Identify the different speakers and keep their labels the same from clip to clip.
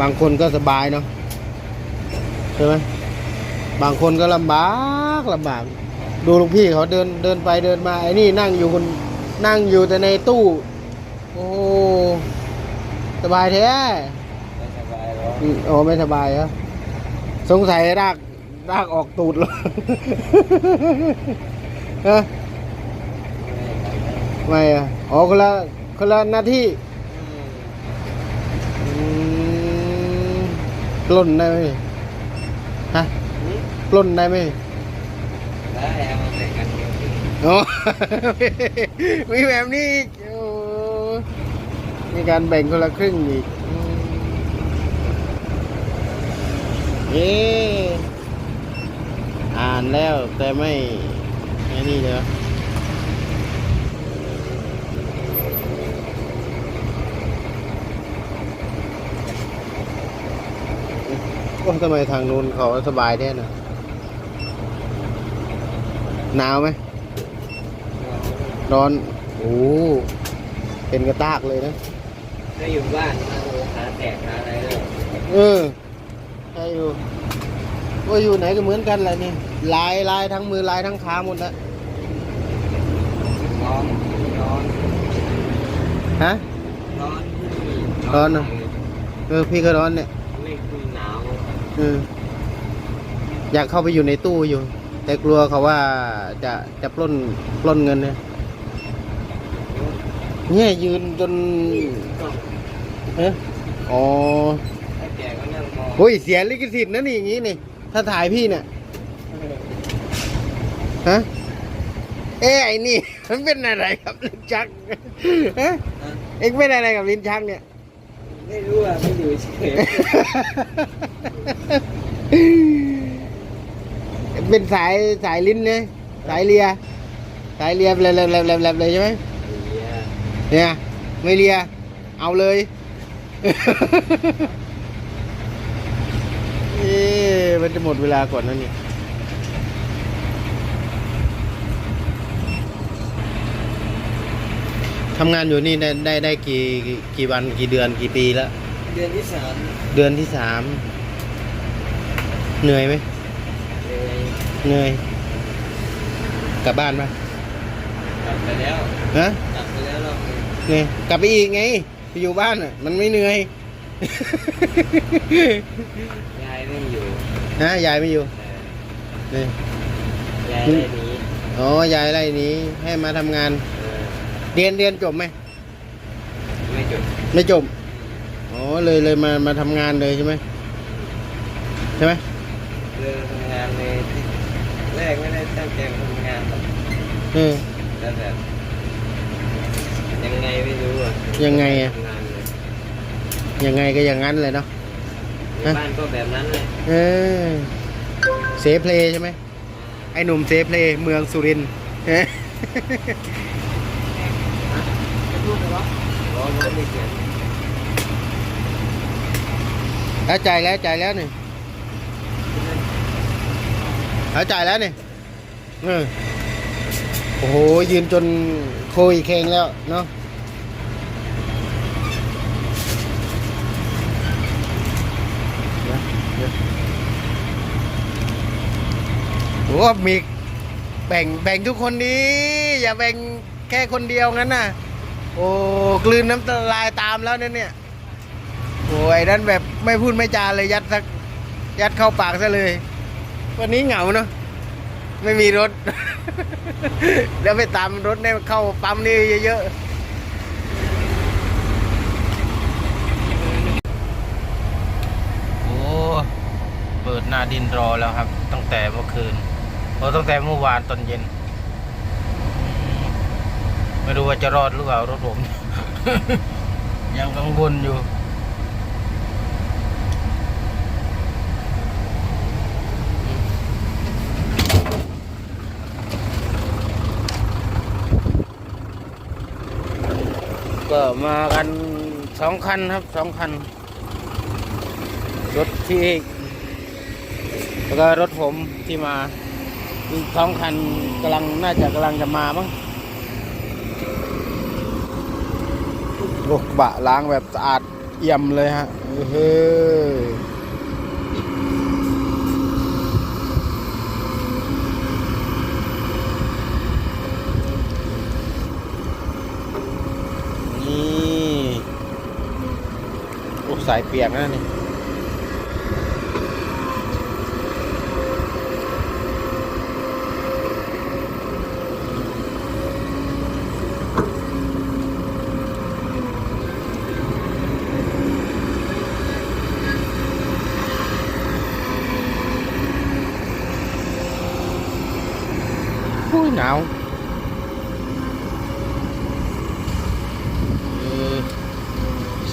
Speaker 1: บางคนก็สบายเนาะใช่ไหมบางคนก็ลำบากลำบาก ดูลูกพี่เขาเดินเดินไปเดินมาไอ้นี่นั่งอยู่คนนั่งอยู่แต่ในตู้ โอ้สบายแท้
Speaker 2: ไม่สบายหรอก
Speaker 1: อืมโอ้ไม่สบายเหรอสงสัยรากรากออกตูดเหรอฮะไม่อะอ๋อคนละคนละหน้าที่อืม ปล้นได้ไหมฮะปล้นได้ไหม
Speaker 2: ได้เอามาใส่กันเดียวที่
Speaker 1: โอ้ มีแบบนี้อีกโอ้มีการแบ่งคนละครึ่งอีกอืมเอ๊ะอ่านแล้วแต่ไม่ไอ้นี่เลยเห อโอ้ทำไมทางนู้นเขาสบายแท้นะหนาวไหมร้อนโอ้เป็นกระตากเลยนะ
Speaker 2: ถ้าอยู่บ้านนะโอ้ขาแตกขาอะไรเลย
Speaker 1: เออใช่อยู่ว่าอยู่ไหนก็เหมือนกันแหละนี่ลายลายทั้งมือลายทั้งขาหมดแล้ว
Speaker 2: ร้อนร้อน
Speaker 1: ฮะ
Speaker 2: ร้อน
Speaker 1: ร้อนเหรอเออพี่ก็ร้อนเนี่ย
Speaker 2: ไม่คือหนาว
Speaker 1: เอออยากเข้าไปอยู่ในตู้อยู่ แต่กลัวเขาว่าจะจะปล้นปล้นเงินเนี่ยเนี่ยยืนจนเอ๊ะอ๋อ
Speaker 2: ถ้าแกก็นั่งมอง
Speaker 1: โอ้ยเสียลิขสิทธิ์นะนี่อย่างงี้นี่ ถ้าถ่ายพี่เนี่ยฮะเอ้ไอ้นี่มันเป็นอะไรกับลิ้นชักฮะเอ็งเป็นอะไรกับลิ้นชักเนี่ย
Speaker 2: ไม่รู้อะไม่อยู่เฉย
Speaker 1: เป็นสายสายลิ้นเนี่ยสายเลีย สายเลียแหลบแหลบแหลบแหลบบเลยใช่ไหม
Speaker 2: เรีย
Speaker 1: เนี่ยไม่เลีย เอาเลยเอ๊มันจะหมดเวลาก่อนนั่นนี่ ทำงานอยู่นี่ได้ได้ได้กี่กี่วันกี่เดือนกี่ปีแล้ว
Speaker 2: เดือนที่สาม
Speaker 1: เดือนที่สามเหนื่อยไหม
Speaker 2: เลย
Speaker 1: เหนื่อย กลับบ้านปะ
Speaker 2: กลับไปแล้ว
Speaker 1: ฮะ
Speaker 2: กลับไปแล้วรอบนึง
Speaker 1: เนี่ยกลับไปอีกไงไปอยู่บ้านอะ มันไม่เหนื่อย
Speaker 2: ยายไม่อยู่
Speaker 1: ฮะยายไม่อยู่
Speaker 2: เอ
Speaker 1: นี่
Speaker 2: อยายได้หนี
Speaker 1: อ๋อยายไรนี้ให้มาทำงาน
Speaker 2: เออ
Speaker 1: เรียนเรียนจบไหม
Speaker 2: ไม่จบ
Speaker 1: ไม่จบ อ๋อ เลยเลยมามาทำงานเลยใช่ไหมใช่ไหม
Speaker 2: เริ่มทำงานเลยที่แรกไม่ได้ตั้งใจมาทำงานหรอก
Speaker 1: เออ
Speaker 2: แต่แบบยังไงไม่รู้อะ
Speaker 1: ยังไงอะ
Speaker 2: ทำงานเลย
Speaker 1: ยังไงก็อย่างนั้นเลยเนาะ
Speaker 2: ในบ้านก็แบบนั้นเลย
Speaker 1: เออเซฟเพลย์ใช่ไหมไอ้หนุ่มเซฟเพลย์เมืองสุรินทร์เอ๊ะ
Speaker 2: ร้อนก็ไม่เกิน
Speaker 1: แล้วจ่ายแล้วจ่ายแล้วนี่แล้วจ่ายแล้วนี่เออโอ้โห ยืนจนโคยเคงแล้วเนาะเดี๋ยวเดี๋ยวโอ้มีแบ่งแบ่งทุกคนดี อย่าแบ่งแค่คนเดียวงั้นน่ะ โอ้กลืนน้ำตาลายตามแล้วเนี่ยเนี่ยโอ้ยนั่นแบบไม่พูดไม่จาเลยยัดสักยัดเข้าปากซะเลย วันนี้เหงาเนาะไม่มีรถเดี๋ยวไปตามรถเนี่ยเข้าปั๊มนี่เยอะๆโอ้เปิดหน้าดินรอแล้วครับ ตั้งแต่เมื่อคืนโอ้ตั้งแต่เมื่อวานตอนเย็น ไม่รู้ว่าจะรอดหรือเปล่ารถผม ยังกังวลอยู่ก็มากันสองคันครับสองคัน รถที่แล้วก็รถผมที่มาอีกสองคันกำลังน่าจะกำลังจะมามั้ง โอ้กระบะล้างแบบสะอาดเอี่ยมเลยฮะเฮ้ยนี่โอ้สายเปียกนะนี่ หนาว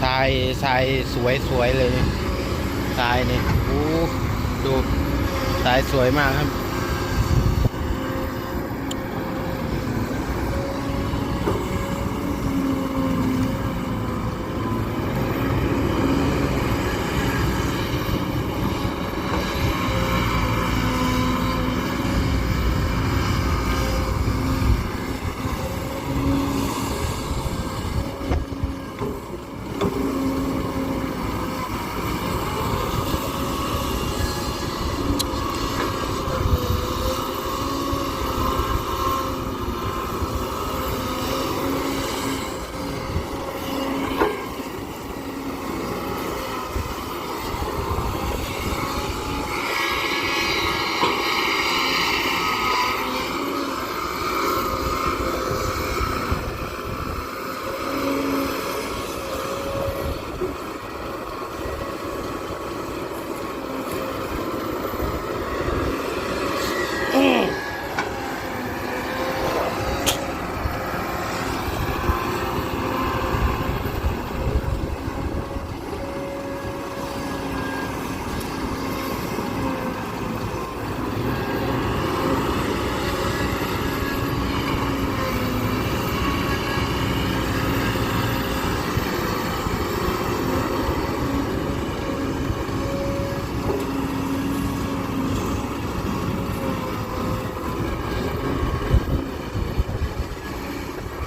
Speaker 1: ทรายทรายสวยสวยเลยทรายนี่โอ้ดูทรายสวยมากครับ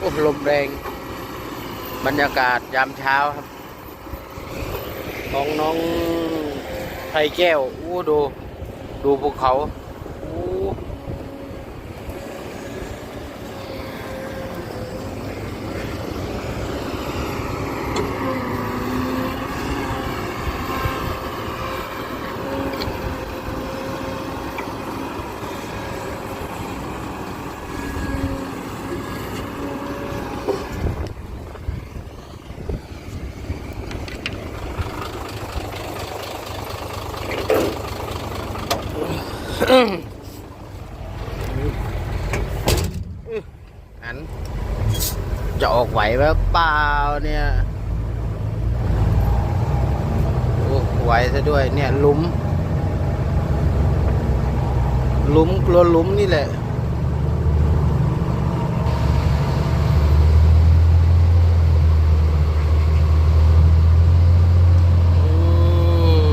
Speaker 1: อ้ลมแรง บรรยากาศยามเช้าครับ ของน้องไผ่แก้ว อู้ดู ดูภูเขา อู้ อันจะออกไหวไหมเปล่าเนี่ยไหวซะด้วยเนี่ย ลุมลุมกลัวลุมนี่แหละ อืม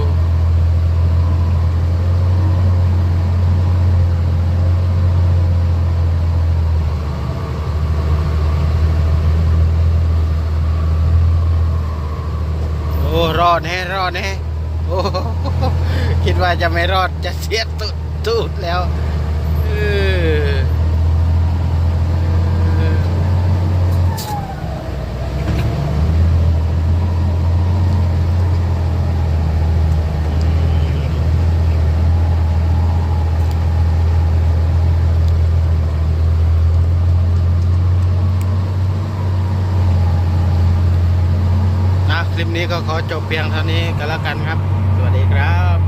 Speaker 1: โอ้ รอ ดแน่รอดแน่โอ้คิดว่าจะไม่รอดจะเสียตุดตูดแล้วเออเออ นี้ก็ขอจบเพียงเท่านี้กันแล้วกันครับ สวัสดีครับ